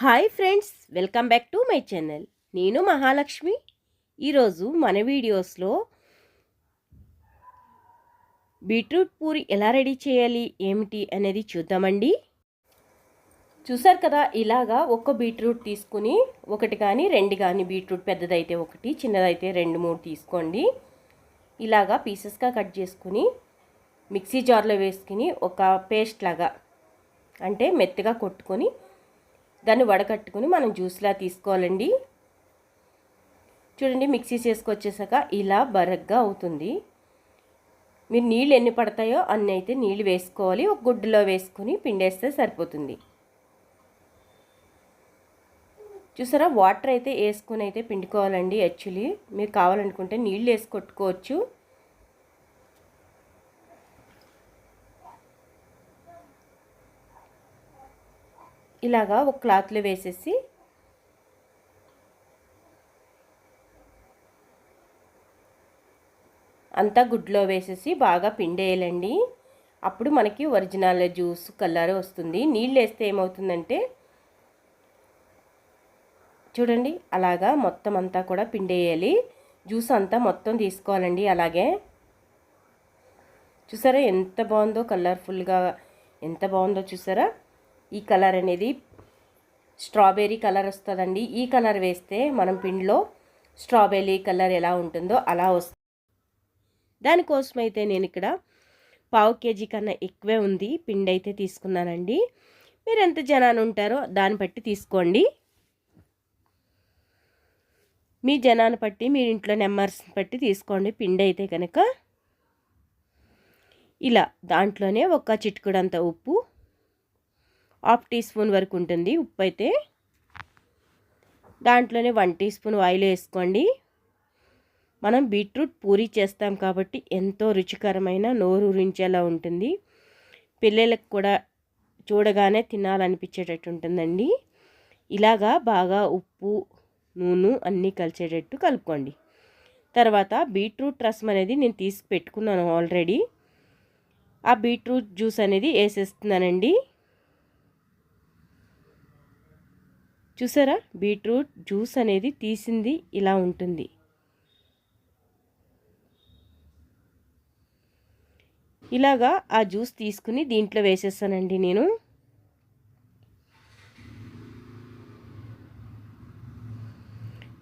Hi friends welcome back to my channel. నేను మహాలక్ష్మి. ఈరోజు మన వీడియోస్లో బీట్రూట్ పూరి ఎలా రెడీ చేయాలి ఏమిటి అనేది చూద్దామండి. చూసారు కదా ఇలాగా ఒక బీట్రూట్ తీసుకుని ఒకటి కానీ రెండు కానీ బీట్రూట్ పెద్దదైతే ఒకటి చిన్నదైతే రెండు మూడు తీసుకోండి. ఇలాగా పీసెస్గా కట్ చేసుకుని మిక్సీ జార్లో వేసుకుని ఒక పేస్ట్ లాగా అంటే మెత్తగా కొట్టుకొని దాన్ని వడకట్టుకుని మనం జ్యూస్లా తీసుకోవాలండి. చూడండి మిక్సీ చేసుకొచ్చేసాక ఇలా బరగ్గా అవుతుంది. మీరు నీళ్ళు ఎన్ని పడతాయో అన్ని అయితే నీళ్ళు వేసుకోవాలి. ఒక గుడ్డులో వేసుకొని పిండేస్తే సరిపోతుంది. చూసారా? వాటర్ అయితే వేసుకొని అయితే పిండుకోవాలండి యాక్చువల్లీ. మీరు కావాలనుకుంటే నీళ్ళు వేసి కొట్టుకోవచ్చు. ఇలాగా ఒక క్లాత్లో వేసేసి అంతా గుడ్లో వేసేసి బాగా పిండేయాలండి. అప్పుడు మనకి ఒరిజినల్ జ్యూస్ కలర్ వస్తుంది. నీళ్ళు వేస్తే ఏమవుతుందంటే చూడండి అలాగా మొత్తం అంతా కూడా పిండేయాలి. జ్యూస్ అంతా మొత్తం తీసుకోవాలండి అలాగే. చూసారా ఎంత బాగుందో కలర్ఫుల్గా ఎంత బాగుందో చూసారా? ఈ కలర్ అనేది స్ట్రాబెర్రీ కలర్ వస్తుందండి. ఈ కలర్ వేస్తే మనం పిండిలో స్ట్రాబెర్రీ కలర్ ఎలా ఉంటుందో అలా వస్తుంది. దానికోసం అయితే నేను ఇక్కడ పావు కేజీ కన్నా ఎక్కువే ఉంది. పిండి అయితే తీసుకున్నానండి. మీరు ఎంత జనాన్ని ఉంటారో దాన్ని బట్టి తీసుకోండి. మీ జనాన్ని బట్టి మీ ఇంట్లో నెంబర్స్ని బట్టి తీసుకోండి. పిండి అయితే కనుక ఇలా దాంట్లోనే ఒక చిటుకుడంత ఉప్పు హాఫ్ టీ స్పూన్ వరకు ఉంటుంది ఉప్పు అయితే దాంట్లోనే వన్ టీ స్పూన్ ఆయిల్ వేసుకోండి. మనం బీట్రూట్ పూరీ చేస్తాం కాబట్టి ఎంతో రుచికరమైన నోరు రుంచేలా ఉంటుంది. పిల్లలకు కూడా చూడగానే తినాలనిపించేటట్టు ఉంటుందండి. ఇలాగా బాగా ఉప్పు నూనె అన్నీ కలిసేటట్టు కలుపుకోండి. తర్వాత బీట్రూట్ రసం అనేది నేను తీసి పెట్టుకున్నాను ఆల్రెడీ. ఆ బీట్రూట్ జ్యూస్ అనేది వేసేస్తున్నానండి. చూసారా? బీట్రూట్ జ్యూస్ అనేది తీసింది ఇలా ఉంటుంది. ఇలాగా ఆ జ్యూస్ తీసుకుని దీంట్లో వేసేస్తానండి నేను.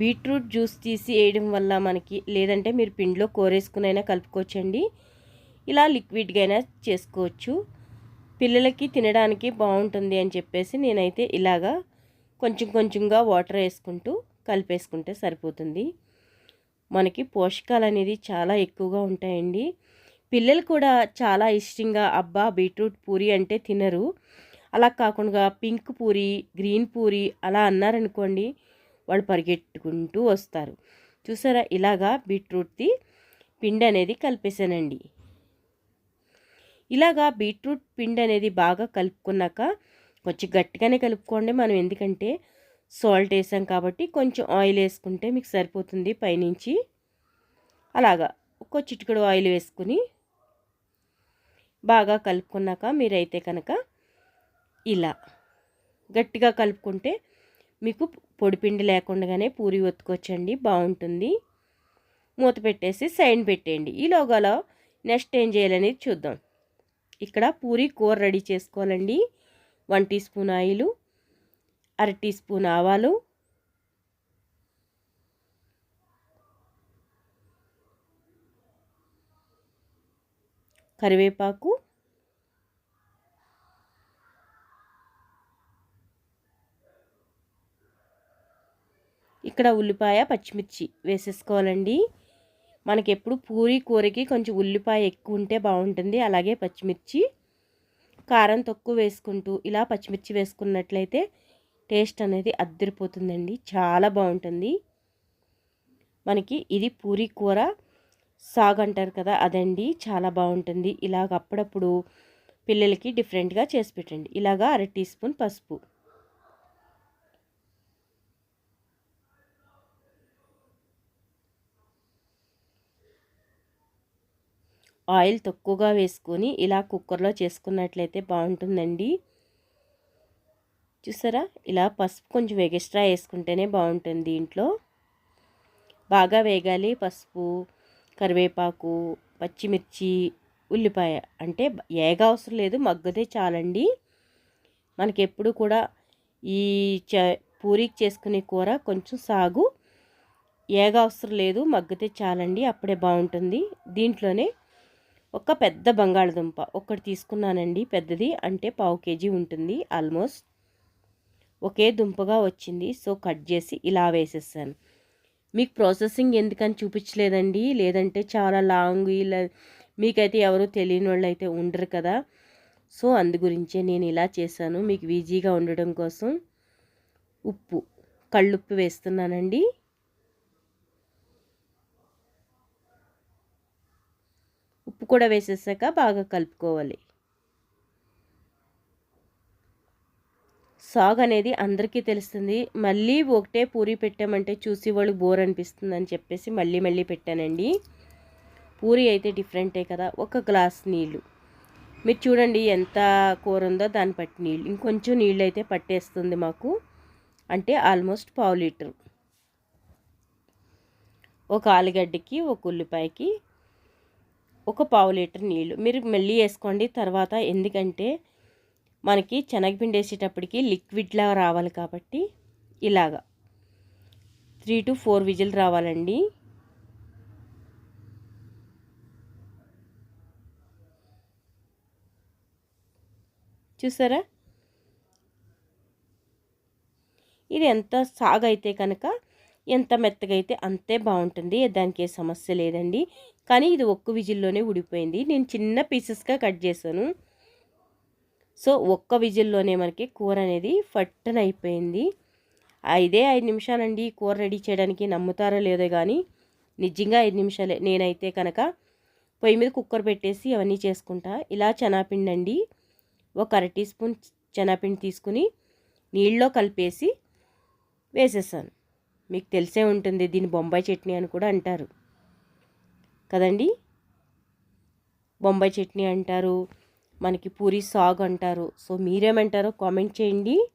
బీట్రూట్ జ్యూస్ తీసి వేయడం వల్ల మనకి లేదంటే మీరు పిండిలో కోరేసుకునైనా కలుపుకోవచ్చండి. ఇలా లిక్విడ్గా అయినా చేసుకోవచ్చు. పిల్లలకి తినడానికి బాగుంటుంది అని చెప్పేసి నేనైతే ఇలాగా కొంచెం కొంచెంగా వాటర్ వేసుకుంటూ కలిపేసుకుంటే సరిపోతుంది. మనకి పోషకాలు అనేది చాలా ఎక్కువగా ఉంటాయండి. పిల్లలు కూడా చాలా ఇష్టంగా అబ్బా బీట్రూట్ పూరి అంటే తినరు. అలా కాకుండా పింక్ పూరి గ్రీన్ పూరి అలా అన్నారనుకోండి వాళ్ళు పరిగెట్టుకుంటూ వస్తారు. చూసారా? ఇలాగా బీట్రూట్ది పిండి అనేది కలిపేసానండి. ఇలాగా బీట్రూట్ పిండి అనేది బాగా కలుపుకున్నాక కొంచెం గట్టిగానే కలుపుకోండి. మనం ఎందుకంటే సాల్ట్ వేసాం కాబట్టి కొంచెం ఆయిల్ వేసుకుంటే మీకు సరిపోతుంది పైనుంచి. అలాగా ఒక చిటికడు ఆయిల్ వేసుకుని బాగా కలుపుకున్నాక మీరైతే కనుక ఇలా గట్టిగా కలుపుకుంటే మీకు పొడిపిండి లేకుండానే పూరి ఒత్తుకొచ్చండి బాగుంటుంది. మూత పెట్టేసి సైడ్ పెట్టేయండి. ఈ లోగాలో నెక్స్ట్ ఏం చేయాలనేది చూద్దాం. ఇక్కడ పూరి కూర రెడీ చేసుకోవాలండి. వన్ టీ స్పూన్ ఆయిల్ అర టీ స్పూన్ ఆవాలు కరివేపాకు ఇక్కడ ఉల్లిపాయ పచ్చిమిర్చి వేసేసుకోవాలండి. మనకి ఎప్పుడు పూరి కూరకి కొంచెం ఉల్లిపాయ ఎక్కువ ఉంటే బాగుంటుంది. అలాగే పచ్చిమిర్చి కారం తక్కువ వేసుకుంటూ ఇలా పచ్చిమిర్చి వేసుకున్నట్లయితే టేస్ట్ అనేది అద్దరిపోతుందండి. చాలా బాగుంటుంది. మనకి ఇది పూరి కూర సాగు అంటారు కదా అదండి. చాలా బాగుంటుంది. ఇలాగ అప్పుడప్పుడు పిల్లలకి డిఫరెంట్గా చేసి పెట్టండి. ఇలాగా అర టీ స్పూన్ పసుపు. ఆయిల్ తక్కువగా వేసుకొని ఇలా కుక్కర్లో చేసుకున్నట్లయితే బాగుంటుందండి. చూసారా? ఇలా పసుపు కొంచెం ఎగెస్ట్రా వేసుకుంటేనే బాగుంటుంది దీంట్లో బాగా వేగాలి పసుపు కరివేపాకు పచ్చిమిర్చి ఉల్లిపాయ. అంటే ఏగ అవసరం లేదు మగ్గదే చాలండి. మనకి ఎప్పుడు కూడా ఈ చ పూరికి చేసుకునే కూర కొంచెం సాగు. ఏగ అవసరం లేదు మగ్గితే చాలండి అప్పుడే బాగుంటుంది. దీంట్లోనే ఒక పెద్ద బంగాళదుంప ఒకటి తీసుకున్నానండి పెద్దది అంటే పావు కేజీ ఉంటుంది ఆల్మోస్ట్ ఒకే దుంపగా వచ్చింది. సో కట్ చేసి ఇలా వేసేసాను. మీకు ప్రాసెసింగ్ ఎందుకని చూపించలేదండి? లేదంటే చాలా లాంగ్ ఇలా మీకైతే ఎవరు తెలియని వాళ్ళు అయితే ఉండరు కదా. సో అందు గురించే నేను ఇలా చేశాను. మీకు ఈజీగా ఉండడం కోసం ఉప్పు కళ్ళుప్పు వేస్తున్నానండి. ఉప్పు కూడా వేసేసాక బాగా కలుపుకోవాలి. సాగ్ అనేది అందరికీ తెలుస్తుంది. మళ్ళీ ఒకటే పూరి పెట్టామంటే చూసి వాళ్ళు బోర్ అనిపిస్తుంది అని చెప్పేసి మళ్ళీ మళ్ళీ పెట్టానండి. పూరి అయితే డిఫరెంటే కదా ఒక గ్లాస్ నీళ్ళు. మీరు చూడండి ఎంత కూర ఉందో దాన్ని బట్టి నీళ్ళు. ఇంకొంచెం నీళ్ళు అయితే పట్టేస్తుంది మాకు. అంటే ఆల్మోస్ట్ పావు లీటర్. ఒక ఆలుగడ్డకి ఒక ఉల్లిపాయకి ఒక పావు లీటర్ నీళ్ళు. మీరు మళ్ళీ వేసుకోండి. తర్వాత ఎందుకంటే మనకి శనగపిండి వేసేటప్పటికి లిక్విడ్లా రావాలి కాబట్టి ఇలాగా త్రీ టు ఫోర్ విజిల్ రావాలండి. చూసారా? ఇది ఎంత సాగైతే కనుక ఎంత మెత్తగా అయితే అంతే బాగుంటుంది. దానికి ఏ సమస్య లేదండి. కానీ ఇది ఒక్క విజిల్లోనే ఉడిపోయింది నేను చిన్న పీసెస్గా కట్ చేశాను. సో ఒక్క విజిల్లోనే మనకి కూర అనేది ఫట్టన అయిపోయింది. ఐదే ఐదు నిమిషాలండి కూర రెడీ చేయడానికి నమ్ముతారో లేదో కానీ నిజంగా ఐదు నిమిషాలే. నేనైతే కనుక పొయ్యి మీద కుక్కర్ పెట్టేసి అవన్నీ చేసుకుంటా. ఇలా చనాపిండి అండి ఒక అర టీ స్పూన్ చనాపిండి తీసుకుని నీళ్ళలో కలిపేసి వేసేసాను. మీకు తెలిసే ఉంటుంది దీన్ని బొంబాయి చట్నీ అని కూడా అంటారు. కదండి? బొంబాయి చట్నీ అంటారు మనకి పూరి సాగ్ అంటారు. సో మీరేమంటారో కామెంట్ చేయండి.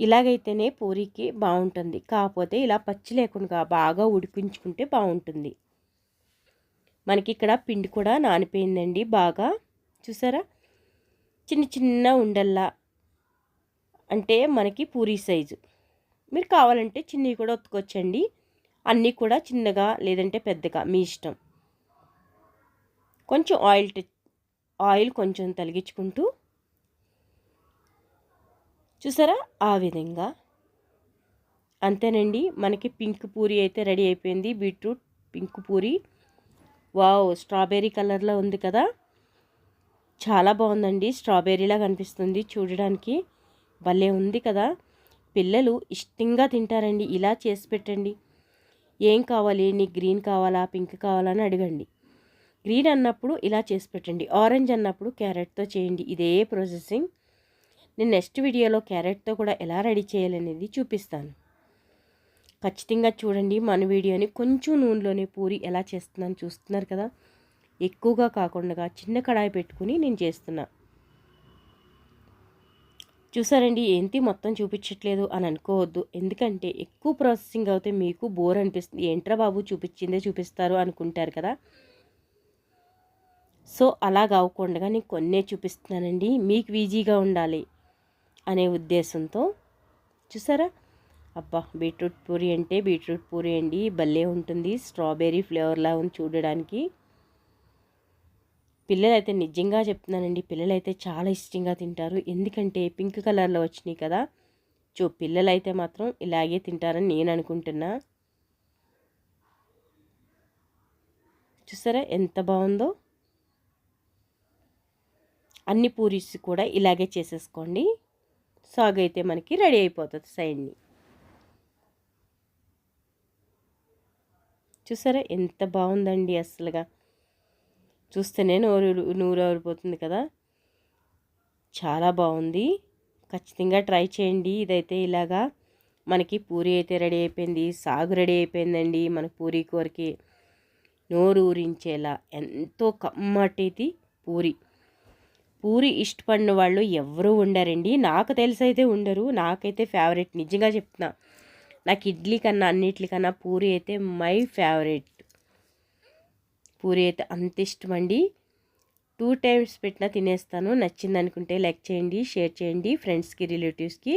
ఇలాగైతేనే పూరికి బాగుంటుంది. కాకపోతే ఇలా పచ్చి లేకుండా బాగా ఉడికించుకుంటే బాగుంటుంది. మనకి ఇక్కడ పిండి కూడా నానిపోయిందండి బాగా. చూసారా? చిన్న చిన్న ఉండల్లా. అంటే మనకి పూరి సైజు. మీరు కావాలంటే చిన్నవి కూడా ఒత్తుకొచ్చండి. అన్నీ కూడా చిన్నగా లేదంటే పెద్దగా మీ ఇష్టం. కొంచెం ఆయిల్ ఆయిల్ కొంచెం తలిగించుకుంటూ చూసారా ఆ విధంగా? అంతేనండి మనకి పింక్ పూరి అయితే రెడీ అయిపోయింది. Beetroot pink puri. Wow strawberry కలర్లో ఉంది కదా? చాలా బాగుందండి. స్ట్రాబెర్రీలా కనిపిస్తుంది చూడడానికి. భలే ఉంది కదా? పిల్లలు ఇష్టంగా తింటారండి. ఇలా చేసి పెట్టండి. ఏం కావాలి? నీకు గ్రీన్ కావాలా? పింక్ కావాలా? అని అడగండి. గ్రీన్ అన్నప్పుడు ఇలా చేసి పెట్టండి. ఆరెంజ్ అన్నప్పుడు క్యారెట్తో చేయండి. ఇదే ప్రాసెసింగ్. నేను నెక్స్ట్ వీడియోలో క్యారెట్తో కూడా ఎలా రెడీ చేయాలనేది చూపిస్తాను. ఖచ్చితంగా చూడండి. మన వీడియోని కొంచెం నూనెలోనే పూరి ఎలా చేస్తున్నాను చూస్తున్నారు కదా? ఎక్కువగా కాకుండా చిన్న కడాయి పెట్టుకుని నేను చేస్తున్నా. చూసారండి ఏంటి మొత్తం చూపించట్లేదు అని అనుకోవద్దు. ఎందుకంటే ఎక్కువ ప్రాసెసింగ్ అవుతే మీకు బోర్ అనిపిస్తుంది. ఏంట్రా బాబు చూపించిందే చూపిస్తారు అనుకుంటారు కదా. సో అలా కాకుండా నేను కొన్నే చూపిస్తున్నానండి. మీకు ఈజీగా ఉండాలి అనే ఉద్దేశంతో. చూసారా? అబ్బా బీట్రూట్ పూరి అంటే బీట్రూట్ పూరి అండి. భలే ఉంటుంది. స్ట్రాబెర్రీ ఫ్లేవర్లా ఉంది చూడడానికి. పిల్లలైతే నిజంగా చెప్తున్నానండి. పిల్లలైతే చాలా ఇష్టంగా తింటారు. ఎందుకంటే పింక్ కలర్లో వచ్చినాయి కదా. చూ పిల్లలైతే మాత్రం ఇలాగే తింటారని నేను అనుకుంటున్నా. చూసారా ఎంత బాగుందో? అన్ని పూరీస్ కూడా ఇలాగే చేసేసుకోండి. సాగు అయితే మనకి రెడీ అయిపోతుంది సైడ్ని. చూసారా ఎంత బాగుందండి అసలుగా. చూస్తేనే నోరు నూరు ఊరిపోతుంది కదా. చాలా బాగుంది. ఖచ్చితంగా ట్రై చేయండి. ఇదైతే ఇలాగా మనకి పూరి అయితే రెడీ అయిపోయింది. సాగు రెడీ అయిపోయిందండి. మన పూరి కూరకి నోరు ఊరించేలా ఎంతో కమ్మటిది పూరి. పూరి ఇష్టపడిన వాళ్ళు ఎవరూ ఉండరండి. నాకు తెలిసైతే ఉండరు. నాకైతే ఫేవరెట్ నిజంగా చెప్తున్నా. నాకు ఇడ్లీ కన్నా అన్నిటికన్నా పూరి అయితే మై ఫేవరెట్ పూరి అయితే అంత ఇష్టమండి. టూ టైమ్స్ పెట్టినా తినేస్తాను. నచ్చింది అనుకుంటే లైక్ చేయండి షేర్ చేయండి ఫ్రెండ్స్కి రిలేటివ్స్కి